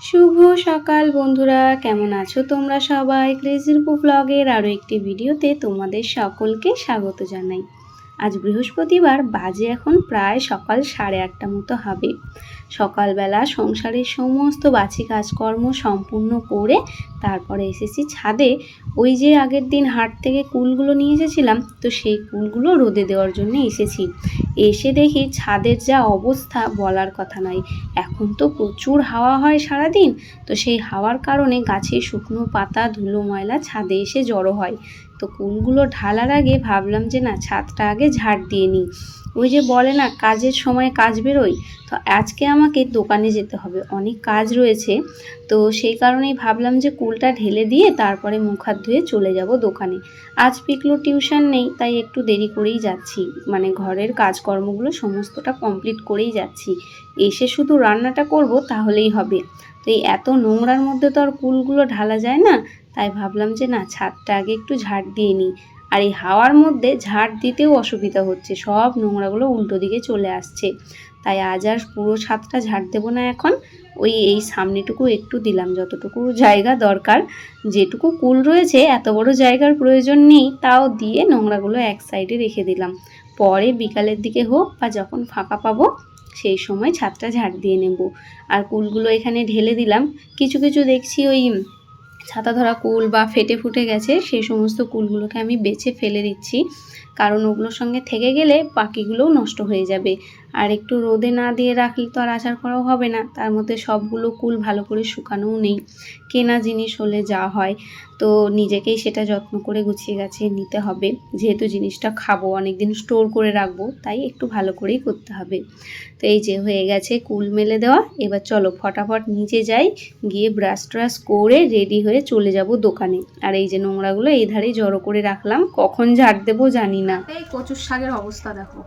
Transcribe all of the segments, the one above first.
শুভ সকাল বন্ধুরা, কেমন আছো তোমরা সবাই? ক্রেজির ব্লগের আরও একটি ভিডিওতে তোমাদের সকলকে স্বাগত জানাই। আজ বৃহস্পতিবার, বাজে এখন প্রায় সকাল সাড়ে আটটা মতো হবে। সকালবেলা সংসারের সমস্ত বাছি কাজকর্ম সম্পূর্ণ করে তারপরে এসেছি ছাদে। ওই যে আগের দিন হাট থেকে কুলগুলো নিয়ে এসেছিলাম, তো সেই কুলগুলো রোদে দেওয়ার জন্য এসেছি। এসে দেখি ছাদের যা অবস্থা বলার কথা নয়। এখন তো প্রচুর হাওয়া হয় সারাদিন, তো সেই হাওয়ার কারণে গাছের শুকনো পাতা, ধুলো ময়লা ছাদে এসে জড়ো হয়। তো কুলগুলো ঢালার আগে ভাবলাম যে না ছাদটা আগে ঝাড় দিয়ে নিই। ওই যে বলে না, কাজের সময় কাজ বেরোয়। তো আজকে আমাকে দোকানে যেতে হবে। অনেক কাজ রয়েছে। তো সেই কারণেই ভাবলাম যে কুলটা ঢেলে দিয়ে তারপরে মুখ হাত ধুয়ে চলে যাব দোকানে। আজ পিকলো টিউশন নেই, তাই একটু দেরি করেই যাচ্ছি। মানে ঘরের কাজকর্মগুলো সমস্তটা কমপ্লিট করেই যাচ্ছি। এসে শুধু রান্নাটা করব, তাহলেই হবে। তো এই এত নোংরার মধ্যে তো আর কুলগুলো ঢালা যায় না, তাই ভাবলাম যে না, ছাদটা আগে একটু ঝাড় দিয়ে নিই। আর এই হাওয়ার মধ্যে ঝাড় দিতেও অসুবিধা হচ্ছে। সব নোংরাগুলো উল্টো দিকে চলে আসছে। তাই আজ আর পুরো ছাদটা ঝাড় দেবো না এখন। ওই এই সামনেটুকু একটু দিলাম। যতটুকু জায়গা দরকার, যেটুকু কুল রয়েছে, এত বড় জায়গার প্রয়োজন নেই, তাও দিয়ে নোংরাগুলো এক সাইডে রেখে দিলাম। পরে বিকালের দিকে হোক বা যখন ফাঁকা পাবো, সেই সময় ছাদটা ঝাড় দিয়ে নেব। আর কুলগুলো এখানে ঢেলে দিলাম। কিছু কিছু দেখছি ওই ছাতা ধরা কুল বা ফেটে ফুটে গেছে সেই সমস্ত কুলগুলোকে আমি বেছে ফেলে দিচ্ছি। কারণ ওগুলোর সঙ্গে থেকে গেলে বাকিগুলোও নষ্ট হয়ে যাবে। আর একটু রোদে না দিয়ে রাখলে তো আর আচার করাও হবে না। তার মধ্যে সবগুলো কুল ভালো করে শুকানোও নেই। কেনা জিনিস হলে যা হয়। তো নিজেকেই সেটা যত্ন করে গুছিয়ে গাছিয়ে নিতে হবে। যেহেতু জিনিসটা খাব অনেক দিন স্টোর করে রাখব, তাই একটু ভালো করেই করতে হবে। তো এই যে হয়ে গেছে কুল মেলে দেওয়া। এবার চলো ফটাফট নিচে যাই। গিয়ে ব্রাশ ট্রাশ করে রেডি হয়ে চলে যাব দোকানে। আর এই যে নোংরাগুলো এই ধারেই জড়ো করে রাখলাম। কখন ঝাড় দেবো জানি না। এই কচুর শাকের অবস্থা দেখো।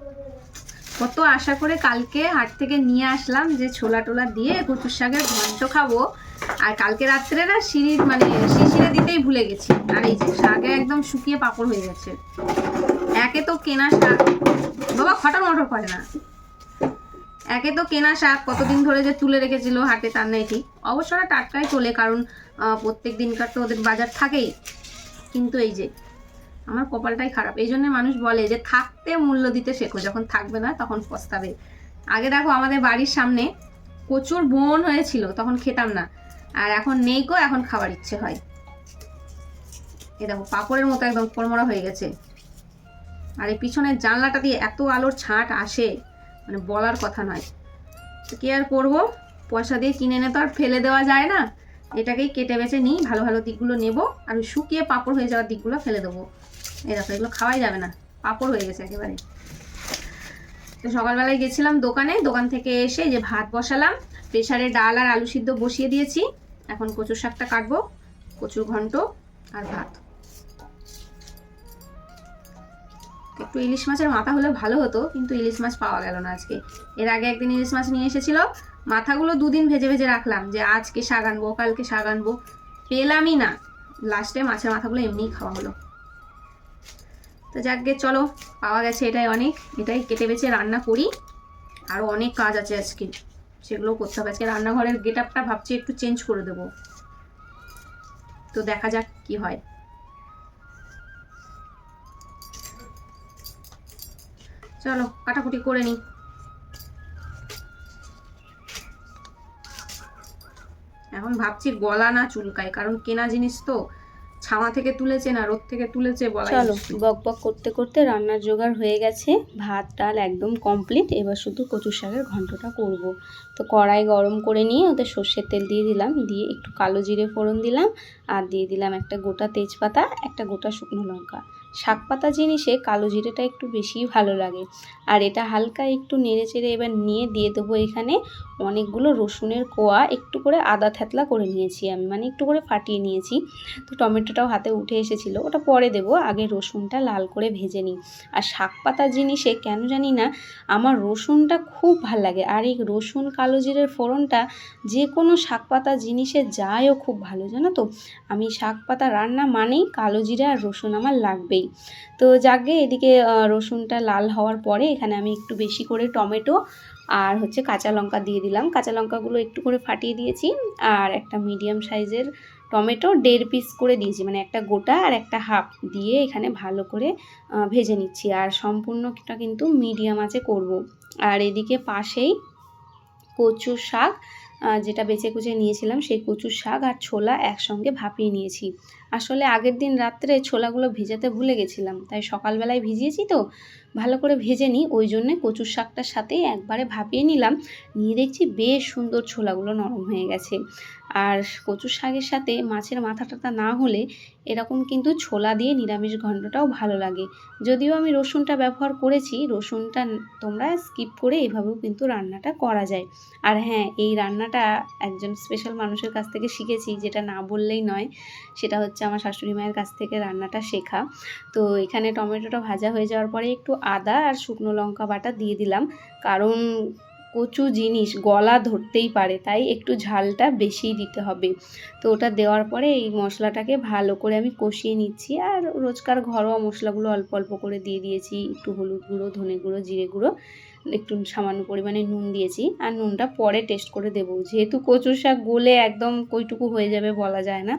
কত আশা করে কালকে হাট থেকে নিয়ে আসলাম যে ছোলা টোলা দিয়ে কচুর শাকের ঘন্ট খাব। আর কালকে রাত্রে না সিঁড়ির মানে শিশিরে দিতেই ভুলে গেছি। আর এই যে শাকে একদম শুকিয়ে পাপড় হয়ে গেছে। একে তো কেনা শাক। বাবা খটার মটর করে না। একে তো কেনা শাক, কতদিন ধরে যে তুলে রেখেছিল হাটে তার নাই ঠিক। অবশ্য ওরা টাটকাই তোলে, কারণ প্রত্যেক দিনকার তো ওদের বাজার থাকেই। কিন্তু এই যে আমার কপালটাই খারাপ। এই জন্য মানুষ বলে যে, থাকতে মূল্য দিতে শেখো, যখন থাকবে না তখন পস্তাবে। আগে দেখো আমাদের বাড়ির সামনে প্রচুর বন হয়েছিল, তখন খেতাম না। আর এখন নেই গো, এখন খাবার ইচ্ছে হয়। এ দেখো, পাপড়ের মতো একদম কড়মড়া হয়ে গেছে। আর এই পিছনের জানলাটা দিয়ে এত আলোর ছাট আসে মানে বলার কথা নয়। তো কি আর করব? পয়সা দিয়ে কিনে এনে তো আর ফেলে দেওয়া যায় না। এটাকেই কেটে বেছে নিই, ভালো ভালো দিকগুলো নেব, আর শুকিয়ে পাপড় হয়ে যাওয়ার দিকগুলো ফেলে দেবো। এই দেখো, এগুলো খাওয়াই যাবে না। পাপড় হয়ে গেছে একেবারে। তো সকালবেলায় গেছিলাম দোকানে, দোকান থেকে এসে যে ভাত বসালাম, প্রেসারে ডাল আর আলু সিদ্ধ বসিয়ে দিয়েছি। এখন কচুর শাকটা কাটবো, কচুর ঘন্ট আর ভাত। একটু ইলিশ মাছের মাথা হলে ভালো হতো, কিন্তু ইলিশ মাছ পাওয়া গেল না আজকে। এর আগে একদিন ইলিশ মাছ নিয়ে এসেছিল, মাথাগুলো দুদিন ভেজে ভেজে রাখলাম যে আজকে শাক আনব, কালকে শাক আনব। পেলামই না। লাস্টে মাছের মাথাগুলো এমনিই খাওয়া হলো। তো যাকগে, চলো, পাওয়া গেছে এটাই অনেক। এটাই কেটে বেছে রান্না করি। আরও অনেক কাজ আছে আজকে। সেগুলো করতে হবে। আজকে রান্নাঘরের গেট আপটা ভাবছি একটু চেঞ্জ করে দেবো। তো দেখা যাক কি হয়। চলো, কাটাকুটি করে নিই। এখন ভাবছি গলা না চুলকায়, কারণ কেনা জিনিস তো। ছামা থেকে তুলেছে না রোদ থেকে তুলেছে বলা চলো বক বক করতে করতে রান্নার জোগাড় হয়ে গেছে। ভাত ডাল একদম কমপ্লিট এবার শুধু কচুর শাকের ঘন্টটা করব। তো কড়াই গরম করে নিয়ে ওতে সর্ষের তেল দিয়ে দিলাম। দিয়ে একটু কালো জিরে ফোড়ন দিলাম। আর দিয়ে দিলাম একটা গোটা তেজপাতা একটা গোটা শুকনো লঙ্কা। শাক পাতা জিনিসে কালো জিরেটা একটু বেশিই ভালো লাগে। আর এটা হালকা একটু নেড়ে চেড়ে এবার নিয়ে দিয়ে দেবো এখানে অনেকগুলো রসুনের কোয়া। একটু করে আদা থেতলা করে নিয়েছি আমি মানে একটু করে ফাটিয়ে নিয়েছি। তো টমেটোটাও হাতে উঠে এসেছিল, ওটা পরে দেবো। আগে রসুনটা লাল করে ভেজে নিই। আর শাক পাতা জিনিসে কেন জানি না, আমার রসুনটা খুব ভালো লাগে। আর এই রসুন কালো জিরের ফোড়নটা যে কোনো শাক পাতা জিনিসে যায়ও খুব ভালো, জানো তো? আমি শাক পাতা রান্না মানেই কালো জিরে আর রসুন আমার লাগবেই। তো যাকে এদিকে রসুনটা লাল হওয়ার পরে এখানে আমি একটু বেশি করে টমেটো আর হচ্ছে কাঁচা লঙ্কা দিয়ে দিলাম। কাঁচা লঙ্কাগুলো একটু করে ফাটিয়ে দিয়েছি আর একটা মিডিয়াম সাইজের টমেটো দেড় পিস করে দিয়েছি। মানে একটা গোটা আর একটা হাফ দিয়ে এখানে ভালো করে ভেজে নিচ্ছি। আর সম্পূর্ণটা কিন্তু মিডিয়াম আছে করব। আর এদিকে পাশেই কচু শাক যেটা বেছে কুচে নিয়েছিলাম, সেই কচুর শাক আর ছোলা একসঙ্গে ভাপিয়ে নিয়েছি। আসলে আগের দিন রাত্রে ছোলাগুলো ভেজাতে ভুলে গেছিলাম, তাই সকালবেলায় ভিজিয়েছি তো। ভালো করে ভেজে নিই, ওই জন্যে কচুর শাকটার সাথেই একবারে ভাপিয়ে নিলাম। নিয়ে দেখছি বেশ সুন্দর ছোলাগুলো নরম হয়ে গেছে। আর কচুর শাকের সাথে মাছের মাথা টাথা না হলে এরকম কিন্তু ছোলা দিয়ে নিরামিষ ঘণ্টটাও ভালো লাগে। যদিও আমি রসুনটা ব্যবহার করেছি, রসুনটা তোমরা স্কিপ করে এভাবেও কিন্তু রান্নাটা করা যায়। আর হ্যাঁ এই রান্নাটা একজন স্পেশাল মানুষের কাছ থেকে শিখেছি, যেটা না বললেই নয়। সেটা হচ্ছে আমার শাশুড়ি মায়ের কাছ থেকে রান্নাটা শেখা। তো এখানে টমেটোটা ভাজা হয়ে যাওয়ার পরে একটু আদা আর শুকনো লঙ্কা বাটা দিয়ে দিলাম। কারণ কচু জিনিস গলা ধরতেই পারে, তাই একটু ঝালটা বেশিই দিতে হবে। তো ওটা দেওয়ার পরে এই মশলাটাকে ভালো করে আমি কষিয়ে নিচ্ছি আর রোজকার ঘরোয়া মশলাগুলো অল্প অল্প করে দিয়ে দিয়েছি, একটু হলুদ গুঁড়ো, ধনে গুঁড়ো, জিরে গুঁড়ো, একটু সামান্য পরিমাণে নুন দিয়েছি আর নুনটা পরে টেস্ট করে দেবো। যেহেতু কচুর শাক গলে একদম কইটুকু হয়ে যাবে বলা যায় না,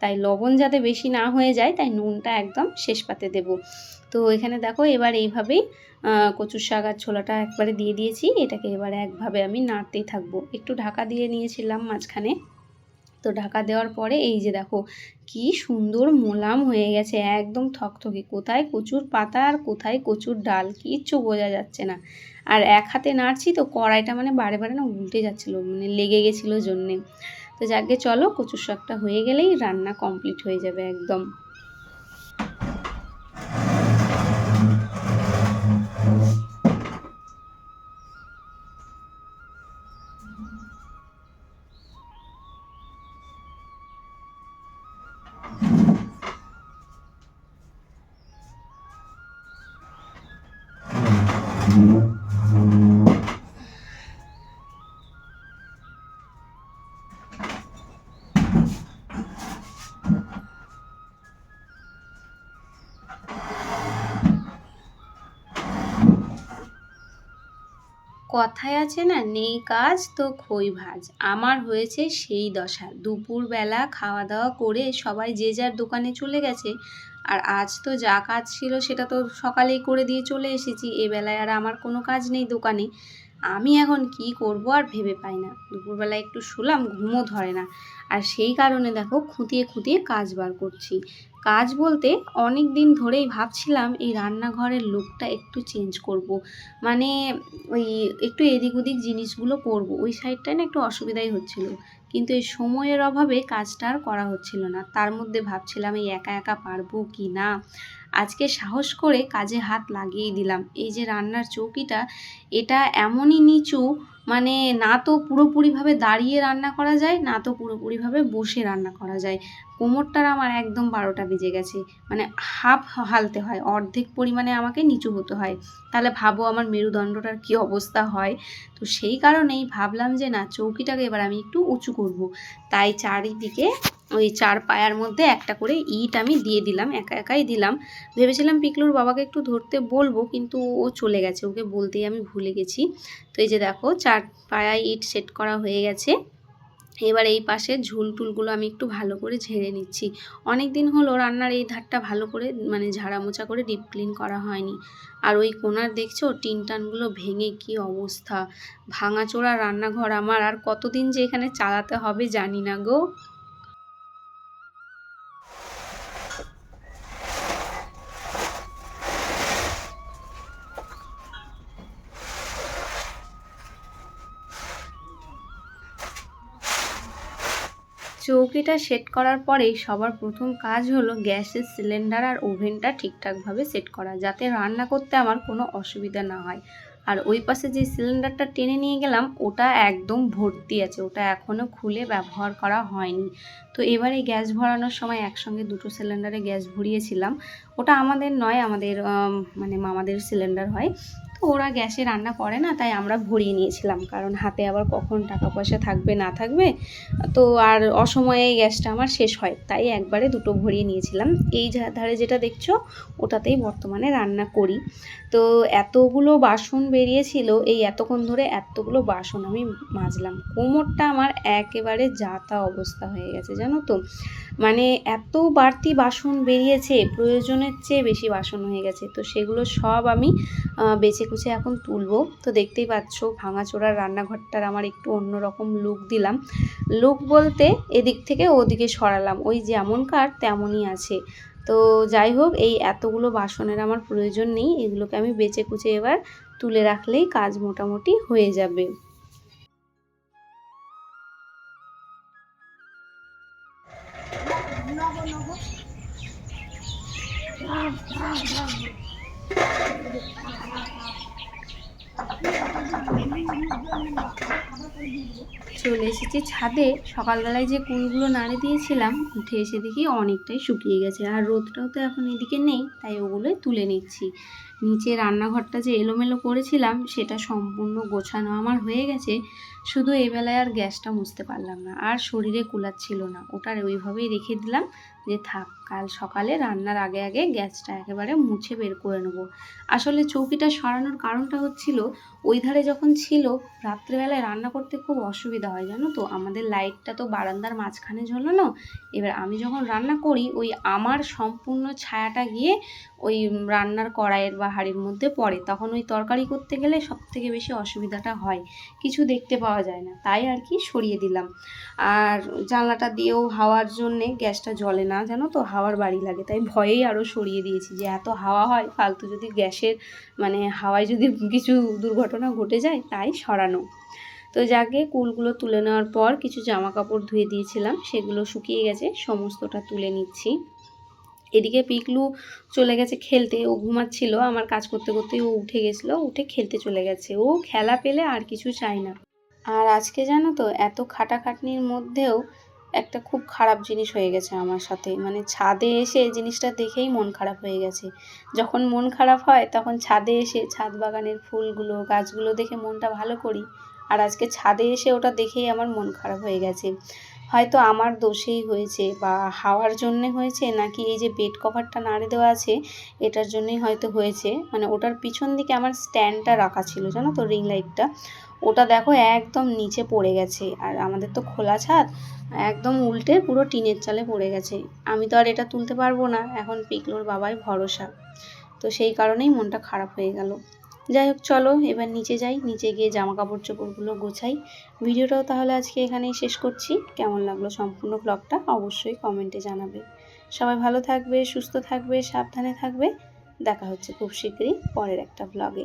তাই লবণ যাতে বেশি না হয়ে যায় তাই নুনটা একদম শেষ পাতে দেবো। তো এখানে দেখো এবার এইভাবেই কচুর শাক আর ছোলাটা একবারে দিয়ে দিয়েছি। এটাকে এবারে একভাবে আমি নাড়তেই থাকব। একটু ঢাকা দিয়ে নিয়েছিলাম মাঝখানে। তো ঢাকা দেওয়ার পরে এই যে দেখো, কি সুন্দর মোলাম হয়ে গেছে, একদম থকথকে। কোথায় কচুর পাতা আর কোথায় কচুর ডাল? কিচ্ছু বোঝা যাচ্ছে না। আর এক হাতে নাড়ছি তো কড়াইটা মানে বারে বারে না উল্টে যাচ্ছিল মানে লেগে গেছিল জন্যে। তো যাকে চলো কচুর শাকটা হয়ে গেলেই রান্না কমপ্লিট হয়ে যাবে একদম। কথায় আছে না, নেই কাজ তো খই ভাজ। আমার হয়েছে সেই দশা। দুপুরবেলা খাওয়া দাওয়া করে সবাই যে যার দোকানে চলে গেছে আর আজ তো যা কাজ ছিল সেটা তো সকালেই করে দিয়ে চলে এসেছি। এ বেলায় আর আমার কোনো কাজ নেই দোকানে। আমি এখন কি করব আর ভেবে পাই না। দুপুরবেলা একটু শুলাম, ঘুমও ধরে না। আর সেই কারণে দেখো খুঁতিয়ে খুঁতিয়ে কাজ বার করছি। কাজ বলতে অনেক দিন ধরেই ভাবছিলাম এই রান্নাঘরের লুকটা একটু চেঞ্জ করব। মানে ওই একটু এদিক ওদিক জিনিসগুলো করব। ওই সাইডটায় না একটু অসুবিধাই হচ্ছিল। কিন্তু এই সময়ের অভাবে কাজটা আর করা হচ্ছিল না। তার মধ্যে ভাবছিলাম, এই একা একা পারব কি না? আজকে সাহস করে কাজে হাত লাগিয়ে দিলাম। এই যে রান্নার চৌকিটা, এটা এমনই নিচু মানে না তো পুরোপুরিভাবে দাঁড়িয়ে রান্না করা যায়, না তো পুরোপুরিভাবে বসে রান্না করা যায়। কোমরটার আমার একদম বারোটা বেজে গেছে। মানে হাফ হালতে হয়, অর্ধেক পরিমাণে আমাকে নিচু হতে হয়। তাহলে ভাবো আমার মেরুদণ্ডটার কি অবস্থা হয়। তো সেই কারণেই ভাবলাম যে, না, চৌকিটাকে এবার আমি একটু উঁচু করব। তাই চারিদিকে ওই চার পায়ার মধ্যে একটা করে ইট আমি দিয়ে দিলাম, একা একাই দিলাম। ভেবেছিলাম পিকলুর বাবাকে একটু ধরতে বলব, কিন্তু ও চলে গেছে। ওকে বলতেই আমি ভুলে গেছি। তো এই যে দেখো, চার পায়ায় ইট সেট করা হয়ে গেছে। এবার এই পাশে ঝুল টুলগুলো আমি একটু ভালো করে ঝেড়ে নিচ্ছি। অনেক দিন হলো রান্নার এই ধারটা ভালো করে মানে ঝাড়া মোছা করে ডিপ ক্লিন করা হয়নি। আর ওই কোনার দেখছ টিন টানগুলো ভেঙে কি অবস্থা। ভাঙাচোরা রান্নাঘর আমার, আর কতদিন যে এখানে চালাতে হবে জানি না গো। চৌকিটা সেট করার পরেই সবার প্রথম কাজ হলো গ্যাসের সিলিন্ডার আর ওভেনটা ঠিকঠাকভাবে সেট করা, যাতে রান্না করতে আমার কোনো অসুবিধা না হয়। আর ওই পাশে যে সিলিন্ডারটা টেনে নিয়ে গেলাম, ওটা একদম ভর্তি আছে, ওটা এখনও খুলে ব্যবহার করা হয়নি। তো এবারে গ্যাস ভরানোর সময় একসঙ্গে দুটো সিলিন্ডারে গ্যাস ভরিয়েছিলাম। ওটা আমাদের নয়, আমাদের মানে মামাদের সিলিন্ডার হয়। তো ওরা গ্যাসে রান্না করে না, তাই আমরা ভরিয়ে নিয়েছিলাম। কারণ হাতে আবার কখন টাকা পয়সা থাকবে, না থাকবে, তো আর অসময়ে গ্যাসটা আমার শেষ হয়। তাই একবারে দুটো ভরিয়ে নিয়েছিলাম। এই ধারে যেটা দেখছ, ওটাতেই বর্তমানে রান্না করি। তো এতগুলো বাসন বেরিয়েছিল, এই এতক্ষণ ধরে এতগুলো বাসন আমি মাজলাম। কোমরটা আমার একেবারে যাতা অবস্থা হয়ে গেছে, জানো তো? মানে এত বাড়তি বাসন বেরিয়েছে, প্রয়োজনের চেয়ে বেশি বাসন হয়ে গেছে। তো সেগুলো সব আমি বেছে কুচে এখন তুলবো। তো দেখতেই পাচ্ছ, ভাঙাচোরার রান্নাঘরটার আমার একটু অন্যরকম লুক দিলাম। লুক বলতে এদিক থেকে ওদিকে সরালাম। ওই যেমনকার তেমনই আছে। তো যাই হোক, এই এতগুলো বাসনের আমার প্রয়োজন নেই। এগুলোকে আমি বেছে কুচে এবার তুলে রাখলেই কাজ মোটামুটি হয়ে যাবে। চলে এসেছি ছাদে। সকালবেলায় যে কুলগুলো নাড়ে দিয়েছিলাম, উঠে এসে দেখি অনেকটাই শুকিয়ে গেছে। আর রোদটাও তো এখন এদিকে নেই, তাই ওগুলোই তুলে নিচ্ছি। নিচে রান্নাঘরটা যে এলোমেলো করেছিলাম, সেটা সম্পূর্ণ গোছানো আমার হয়ে গেছে। শুধু এবেলায় আর গ্যাসটা মুছতে পারলাম না, আর শরীরে কুলাচ্ছিল না। ওটার ওইভাবেই রেখে দিলাম। যে থাক, কাল সকালে রান্নার আগে আগে গ্যাসটা একেবারে মুছে বের করে নেব। আসলে চৌকিটা সরানোর কারণটা হচ্ছিল, ওই ধারে যখন ছিল, রাত্রেবেলায় রান্না করতে খুব অসুবিধা হয়, জানো তো? আমাদের লাইটটা তো বারান্দার মাঝখানে ঝোলানো। এবার আমি যখন রান্না করি, ওই আমার সম্পূর্ণ ছায়াটা গিয়ে ওই রান্নার কড়াইয়ের বা হাঁড়ির মধ্যে পড়ে। তখন ওই তরকারি করতে গেলে সব থেকে বেশি অসুবিধাটা হয়। কিছু দেখতে পাওয়া যায় না। তাই আর কি সরিয়ে দিলাম। আর জানলাটা দিয়েও হাওয়ার জন্যে গ্যাসটা জ্বলে না। জানো তো? হাওয়ার বাড়ি লাগে। তাই ভয়েই আরও সরিয়ে দিয়েছি যে এত হাওয়া হয়, ফালতু যদি গ্যাসের মানে হাওয়ায় যদি কিছু দুর্ঘটনা ঘটে যায়, তাই সরানো। তো যাকে কুলগুলো তুলে নেওয়ার পর কিছু জামা কাপড় ধুয়ে দিয়েছিলাম, সেগুলো শুকিয়ে গেছে, সমস্তটা তুলে নিচ্ছি। এদিকে পিকলু চলে গেছে খেলতে, ও ঘুমাচ্ছিল, আমার কাজ করতে করতে ও উঠে গেছিল, উঠে খেলতে চলে গেছে। ও খেলা পেলে আর কিছু চায় না। আর আজকে জানো তো, এত খাটাখাটনির মধ্যেও একটা খুব খারাপ জিনিস হয়ে গেছে আমার সাথে। মানে ছাদে এসে জিনিসটা দেখেই মন খারাপ হয়ে গেছে। যখন মন খারাপ হয়, তখন ছাদে এসে ছাদ বাগানের ফুলগুলো, গাছগুলো দেখে মনটা ভালো করি। আর আজকে ছাদে এসে ওটা দেখেই আমার মন খারাপ হয়ে গেছে। হয়তো আমার দোষেই হয়েছে বা হাওয়ার জন্যে হয়েছে নাকি এই যে বেড কভারটা নাড়ে দেওয়া আছে, এটার জন্যই হয়তো হয়েছে। মানে ওটার পিছন দিকে আমার স্ট্যান্ডটা রাখা ছিল, জানো তো রিং লাইটটা ওটা দেখো একদম নিচে পড়ে গেছে আর আমাদের তো খোলা ছাদ, একদম উল্টে পুরো টিনের চালে পড়ে গেছে। আমি তো আর এটা তুলতে পারব না, এখন পিকলোর বাবাই ভরসা। তো সেই কারণেই মনটা খারাপ হয়ে গেল। যাই হোক, চলো, এবার নিচে যাই, নিচে গিয়ে জামা কাপড় চোপড়গুলো গোছাই। ভিডিওটাও তাহলে আজকে এখানেই শেষ করছি। কেমন লাগল সম্পূর্ণ ব্লগটা অবশ্যই কমেন্টে জানাবে। সবাই ভালো থাকবে, সুস্থ থাকবে, সাবধানে থাকবে। দেখা হচ্ছে খুব শীঘ্রই পরের একটা ব্লগে